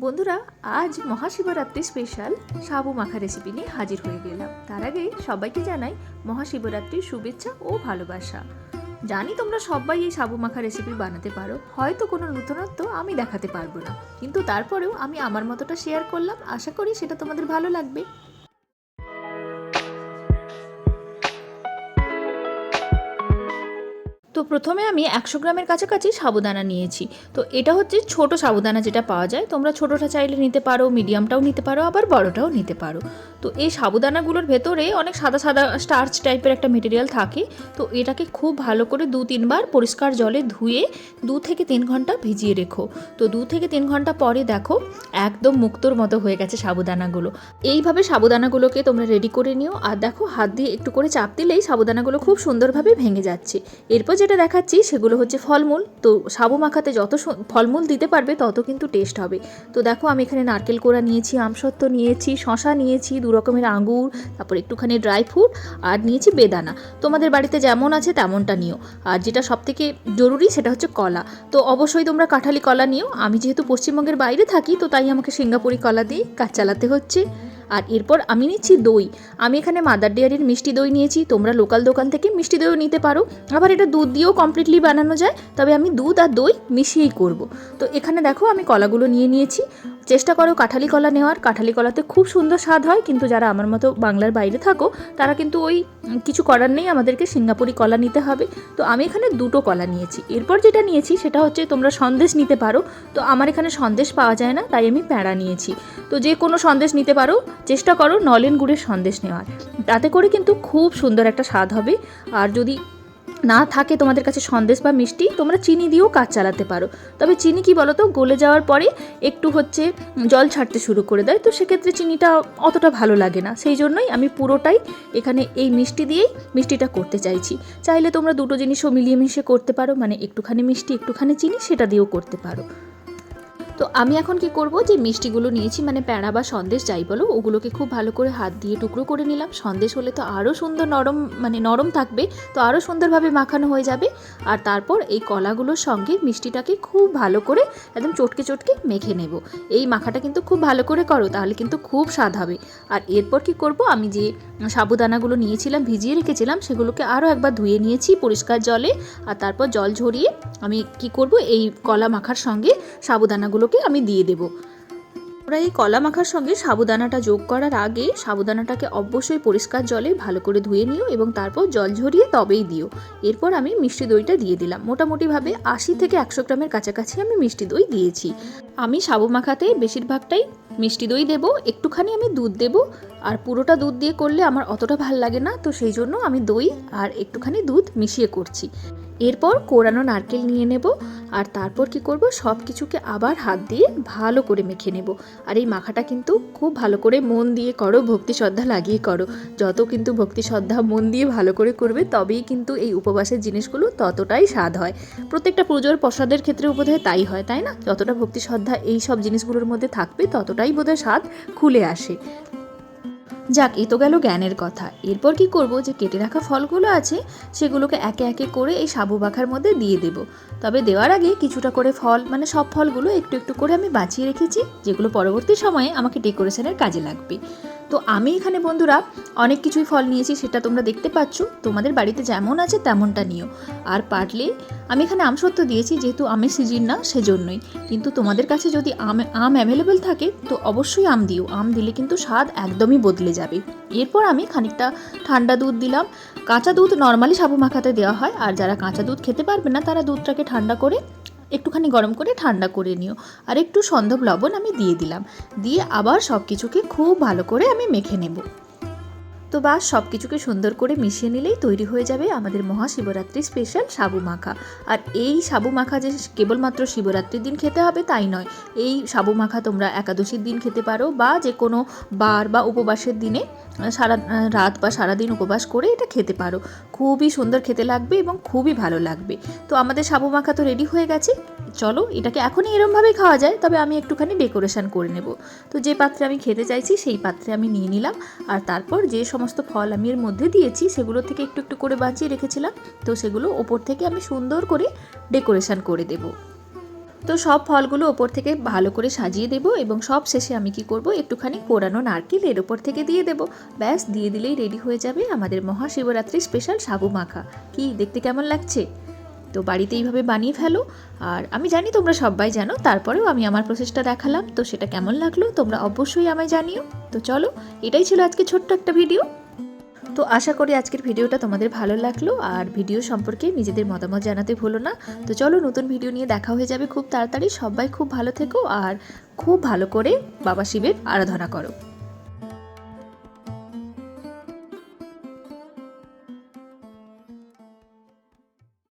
বন্ধুরা, আজ মহাশিবরাত্রি স্পেশাল সাবু মাখা রেসিপি নিয়ে হাজির হয়ে গেলাম। তার আগে সবাইকে জানাই মহাশিবরাত্রির শুভেচ্ছা ও ভালোবাসা। জানি তোমরা সবাই এই সাবু মাখা রেসিপি বানাতে পারো, হয়তো কোনো নতুনত্ব আমি দেখাতে পারব না। কিন্তু তারপরেও আমি আমার মতোটা শেয়ার করলাম, আশা করি সেটা তোমাদের ভালো লাগবে। তো প্রথমে আমি একশো গ্রামের কাছাকাছি সাবুদানা নিয়েছি। তো এটা হচ্ছে ছোট সাবুদানা যেটা পাওয়া যায়। তোমরা ছোটোটা চাইলে নিতে পারো, মিডিয়ামটাও নিতে পারো, আবার বড়টাও নিতে পারো। তো এই সাবুদানাগুলোর ভেতরে অনেক সাদা সাদা স্টার্চ টাইপের একটা মেটেরিয়াল থাকে। তো এটাকে খুব ভালো করে দু তিনবার পরিষ্কার জলে ধুয়ে দু থেকে তিন ঘণ্টা ভিজিয়ে রেখো। তো দু থেকে তিন ঘণ্টা পরে দেখো একদম মুক্তোর মতো হয়ে গেছে সাবুদানাগুলো। এইভাবে সাবুদানাগুলোকে তোমরা রেডি করে নিও। আর দেখো হাত দিয়ে একটু করে চাপ দিলেই সাবুদানাগুলো খুব সুন্দরভাবে ভেঙে যাচ্ছে। এরপর যেটা দেখাচ্ছি সেগুলো হচ্ছে ফলমূল। তো সাবু মাখাতে যত ফলমূল দিতে পারবে তত কিন্তু টেস্ট হবে। তো দেখো আমি এখানে নারকেল কোড়া নিয়েছি আমসত্ত্ব নিয়েছি শশা নিয়েছি, দু রকমের আঙুর তারপর একটুখানি ড্রাই ফ্রুট আর নিয়েছি বেদানা। তোমাদের বাড়িতে যেমন আছে তেমনটা নিও। আর যেটা সবথেকে জরুরি সেটা হচ্ছে কলা। তো অবশ্যই তোমরা কাঁঠালি কলা নিও। আমি যেহেতু পশ্চিমবঙ্গের বাইরে থাকি, তো তাই আমাকে সিঙ্গাপুরি কলা দিয়ে কাজ চালাতে হচ্ছে। আর এরপর আমি নিচ্ছি দই। আমি এখানে মাদার ডেয়ারির মিষ্টি দই নিয়েছি। তোমরা লোকাল দোকান থেকে মিষ্টি দইও নিতে পারো। আবার এটা দুধ দিয়েও কমপ্লিটলি বানানো যায়। তবে আমি দুধ আর দই মিশিয়েই করব। তো এখানে দেখো আমি কলাগুলো নিয়ে নিয়েছি। চেষ্টা করো কাঁঠালি কলা নেওয়ার। কাঁঠালি কলাতে খুব সুন্দর স্বাদ হয়, কিন্তু যারা আমার মতো বাংলার বাইরে থাকো, তারা কিন্তু ওই কিছু করার নেই, আমাদেরকে সিঙ্গাপুরি কলা নিতে হবে। তো আমি এখানে দুটো কলা নিয়েছি। এরপর যেটা নিয়েছি সেটা হচ্ছে তোমরা সন্দেশ নিতে পারো। তো আমার এখানে সন্দেশ পাওয়া যায় না, তাই আমি প্যাঁড়া নিয়েছি। তো যে কোনো সন্দেশ নিতে পারো, চেষ্টা করো নলেন গুড়ের সন্দেশ নেওয়ার। তাতে করে কিন্তু খুব সুন্দর একটা স্বাদ হবে। আর যদি না থাকে তোমাদের কাছে সন্দেশ বা মিষ্টি, তোমরা চিনি দিয়েও কাজ চালাতে পারো। তবে চিনি কি বলো তো গলে যাওয়ার পরে একটু হচ্ছে জল ছাড়তে শুরু করে দেয়। তো সেক্ষেত্রে চিনিটা অতটা ভালো লাগে না। সেই জন্যই আমি পুরোটাই এখানে এই মিষ্টি দিয়েই মিষ্টিটা করতে চাইছি। চাইলে তোমরা দুটো জিনিসও মিলিয়ে মিশিয়ে করতে পারো। মানে একটুখানি মিষ্টি, একটুখানি চিনি, সেটা দিয়েও করতে পারো। তো আমি এখন কি করব? যে মিষ্টিগুলো নিয়েছি মানে প্যাঁড়া বা সন্দেশ যাই বলো, ওগুলোকে খুব ভালো করে হাত দিয়ে টুকরো করে নিলাম। সন্দেশ হলে তো আরও সুন্দর নরম মানে নরম থাকবে, তো আরও সুন্দরভাবে মাখানো হয়ে যাবে। আর তারপর এই কলাগুলোর সঙ্গে মিষ্টিটাকে খুব ভালো করে একদম চটকে চটকে মেখে নেব। এই মাখাটা কিন্তু খুব ভালো করে করো, তাহলে কিন্তু খুব স্বাদ হবে। আর এরপর কি করব? আমি যে সাবুদানাগুলো নিয়েছিলাম, ভিজিয়ে রেখেছিলাম, সেগুলোকে আরও একবার ধুয়ে নিয়েছি পরিষ্কার জলে। আর তারপর জল ঝরিয়ে আমি কি করব? এই কলা মাখার সঙ্গে সাবুদানাগুলোকে আমি দিয়ে দেবো। আমরা এই কলা মাখার সঙ্গে সাবুদানাটা যোগ করার আগে সাবুদানাটাকে অবশ্যই পরিষ্কার জলে ভালো করে ধুয়ে নিও এবং তারপর জল ঝরিয়ে তবেই দিও। এরপর আমি মিষ্টি দইটা দিয়ে দিলাম। মোটামুটিভাবে আশি থেকে একশো গ্রামের কাছাকাছি আমি মিষ্টি দই দিয়েছি। আমি সাবু মাখাতে বেশিরভাগটাই মিষ্টি দই দেবো, একটুখানি আমি দুধ দেবো আর পুরোটা দুধ দিয়ে করলে আমার অতটা ভালো লাগে না, তো সেই জন্য আমি দই আর একটুখানি দুধ মিশিয়ে করছি। এরপর কোরানো নারকেল নিয়ে নেব। আর তারপর কি করব? সব কিছুকে আবার হাত দিয়ে ভালো করে মেখে নেব। আর এই মাখাটা কিন্তু খুব ভালো করে মন দিয়ে করো, ভক্তি শ্রদ্ধা লাগিয়ে করো। যত কিন্তু ভক্তি শ্রদ্ধা মন দিয়ে ভালো করে করবে, তবেই কিন্তু এই উপবাসের জিনিসগুলো ততটাই স্বাদ হয়। প্রত্যেকটা পুজোর প্রসাদের ক্ষেত্রে বোধহয় তাই হয়, তাই না? যতটা ভক্তি শ্রদ্ধা এই সব জিনিসগুলোর মধ্যে থাকবে, ততটাই বোধহয় স্বাদ খুলে আসে। যাক, এ তো গেল জ্ঞানের কথা। এরপর কি করব যে কেটে রাখা ফলগুলো আছে, সেগুলোকে একে একে করে এই সাবু বাখার মধ্যে দিয়ে দেব। তবে দেওয়ার আগে কিছুটা করে ফল মানে সব ফলগুলো একটু একটু করে আমি বাঁচিয়ে রেখেছি, যেগুলো পরবর্তী সময়ে আমাকে ডেকোরেশনের কাজে লাগবে। তো আমি এখানে বন্ধুরা অনেক কিছুই ফল নিয়েছি, সেটা তোমরা দেখতে পাচ্ছ। তোমাদের বাড়িতে যেমন আছে তেমনটা নিও। আর পারলে আমি এখানে আমসত্ত্ব দিয়েছি, যেহেতু আমের সিজন না, সেজন্যই। কিন্তু তোমাদের কাছে যদি আম আম অ্যাভেলেবেল থাকে, তো অবশ্যই আম দিও। আম দিলে কিন্তু স্বাদ একদমই বদলে যাবে। এরপর আমি খানিকটা ঠান্ডা দুধ দিলাম। কাঁচা দুধ নর্মালি সাবু মাখাতে দেওয়া হয়। আর যারা কাঁচা দুধ খেতে পারবে না, তারা দুধটাকে ঠান্ডা করে একটুখানি গরম করে ঠান্ডা করে নিও। আর একটু সন্ধব লবণ আমি দিয়ে দিলাম। দিয়ে আবার সব কিছুকে খুব ভালো করে আমি মেখে নেব। তো বাস সব কিছুকে সুন্দর করে মিশিয়ে নিলেই তৈরি হয়ে যাবে আমাদের মহাশিবরাত্রি স্পেশাল সাবু মাখা। আর এই সাবু মাখা যে কেবলমাত্র শিবরাত্রির দিন খেতে হবে তাই নয়। এই সাবু মাখা তোমরা একাদশীর দিন খেতে পারো বা যে কোনো বার বা উপবাসের দিনে সারা রাত বা সারা দিন উপবাস করে এটা খেতে পারো। খুবই সুন্দর খেতে লাগবে এবং খুবই ভালো লাগবে। তো আমাদের সাবু মাখা তো রেডি হয়ে গেছে। চলো, এটাকে এখনই এরমভাবেই খাওয়া যায়, তবে আমি একটুখানি ডেকোরেশন করে নেব। তো যে পাত্রে আমি খেতে চাইছি সেই পাত্রে আমি নিয়ে নিলাম। আর তারপর যে সমস্ত ফল আমি এর মধ্যে দিয়েছি, সেগুলো থেকে একটু একটু করে বাঁচিয়ে রেখেছিলাম। তো সেগুলো ওপর থেকে আমি সুন্দর করে ডেকোরেশন করে দেবো। তো সব ফলগুলো ওপর থেকে ভালো করে সাজিয়ে দেব এবং সব শেষে আমি কি করব, একটুখানি কোরানো নারকেল এর ওপর থেকে দিয়ে দেব। ব্যাস, দিয়ে দিলেই রেডি হয়ে যাবে আমাদের মহাশিবরাত্রি স্পেশাল সাবু মাখা। কি, দেখতে কেমন লাগছে? তো বাড়িতে এইভাবে বানিয়ে ফেলো। আর আমি জানি তোমরা সবাই জানো, তারপরেও আমি আমার প্রসেসটা দেখালাম। তো সেটা কেমন লাগল তোমরা অবশ্যই আমায় জানিও। তো চলো, এটাই ছিল আজকে ছোট্ট একটা ভিডিও তো আশা করি আজকের ভিডিওটা তোমাদের ভালো লাগল। আর ভিডিও সম্পর্কে নিজেদের মতামত জানাতে ভুলো না। তো চলো, নতুন ভিডিও নিয়ে দেখা হয়ে যাবে খুব তাড়াতাড়ি। সবাই খুব ভালো থেকো আর খুব ভালো করে বাবা শিবের আরাধনা করো।